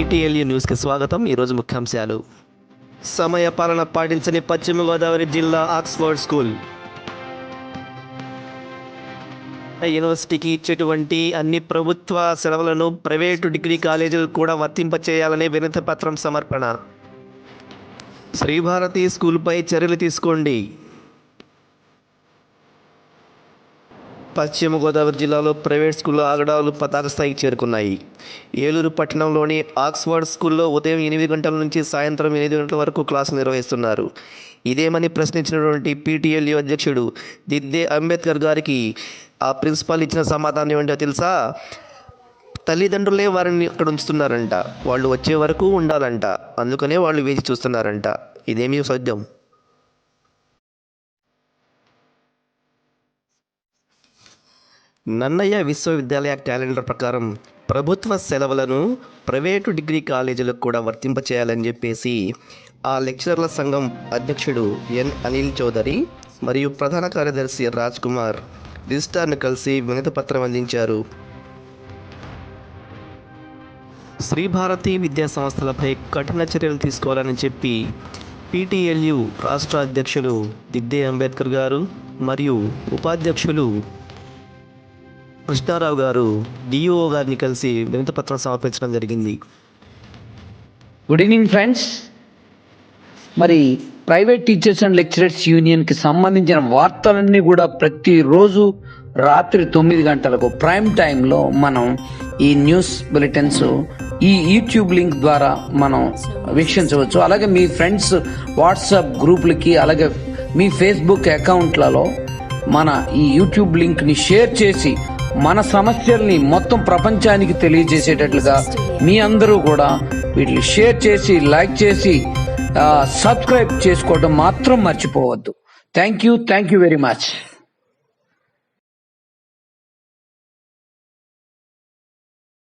ఈటీఎల్యూ న్యూస్కి స్వాగతం. ఈరోజు ముఖ్యాంశాలు. సమయ పాలన పాటించని పశ్చిమ గోదావరి జిల్లా ఆక్స్ఫర్డ్ స్కూల్. యూనివర్సిటీకి ఇచ్చేటువంటి అన్ని ప్రభుత్వ సెలవులను ప్రైవేటు డిగ్రీ కాలేజీలు కూడా వర్తింపచేయాలనే వినతి పత్రం సమర్పణ. శ్రీభారతి స్కూల్పై చర్యలు తీసుకోండి. పశ్చిమ గోదావరి జిల్లాలో ప్రైవేట్ స్కూల్లో ఆగడాలు పతాక స్థాయికి చేరుకున్నాయి. ఏలూరు పట్టణంలోని ఆక్స్ఫర్డ్ స్కూల్లో ఉదయం ఎనిమిది గంటల నుంచి సాయంత్రం ఎనిమిది గంటల వరకు క్లాసులు నిర్వహిస్తున్నారు. ఇదేమని ప్రశ్నించినటువంటి పీటీఎల్యూ అధ్యక్షుడు దిద్దే అంబేద్కర్ గారికి ఆ ప్రిన్సిపాల్ ఇచ్చిన సమాధానం ఏంటో తెలుసా? తల్లిదండ్రులే వారిని అక్కడ ఉంచుతున్నారంట. వాళ్ళు వచ్చే వరకు ఉండాలంట. అందుకనే వాళ్ళు వేచి చూస్తున్నారంట. ఇదేమీ సత్యం? నన్నయ్య విశ్వవిద్యాలయ క్యాలెండర్ ప్రకారం ప్రభుత్వ సెలవులను ప్రైవేటు డిగ్రీ కాలేజీలకు కూడా వర్తింపచేయాలని చెప్పేసి ఆ లెక్చరర్ల సంఘం అధ్యక్షుడు ఎన్ అనిల్ చౌదరి మరియు ప్రధాన కార్యదర్శి రాజ్ కుమార్ రిజిస్టార్ను కలిసి వినతి పత్రం అందించారు. శ్రీభారతి విద్యా సంస్థలపై కఠిన చర్యలు తీసుకోవాలని చెప్పి పీటీఎల్యు రాష్ట్ర అధ్యక్షులు దిద్దే అంబేద్కర్ గారు మరియు ఉపాధ్యక్షులు కృష్ణారావు గారు డిఓ గారిని కలిసి వినతిపత్రం సమర్పించడం జరిగింది. గుడ్ ఈవినింగ్ ఫ్రెండ్స్ మరి ప్రైవేట్ టీచర్స్ అండ్ లెక్చరర్స్ యూనియన్కి సంబంధించిన వార్తలన్నీ కూడా ప్రతిరోజు రాత్రి తొమ్మిది గంటలకు ప్రైమ్ టైంలో మనం ఈ న్యూస్ బులెటిన్స్ ఈ యూట్యూబ్ లింక్ ద్వారా మనం వీక్షించవచ్చు. అలాగే మీ ఫ్రెండ్స్ వాట్సాప్ గ్రూపులకి అలాగే మీ ఫేస్బుక్ అకౌంట్లలో మన ఈ యూట్యూబ్ లింక్ని షేర్ చేసి మన సమస్యల్ని మొత్తం ప్రపంచానికి తెలియజేసేటట్లుగా మీ అందరూ కూడా వీటిని షేర్ చేసి లైక్ చేసి సబ్స్క్రైబ్ చేసుకోవడం మాత్రం మర్చిపోవద్దు. Thank you thank you very much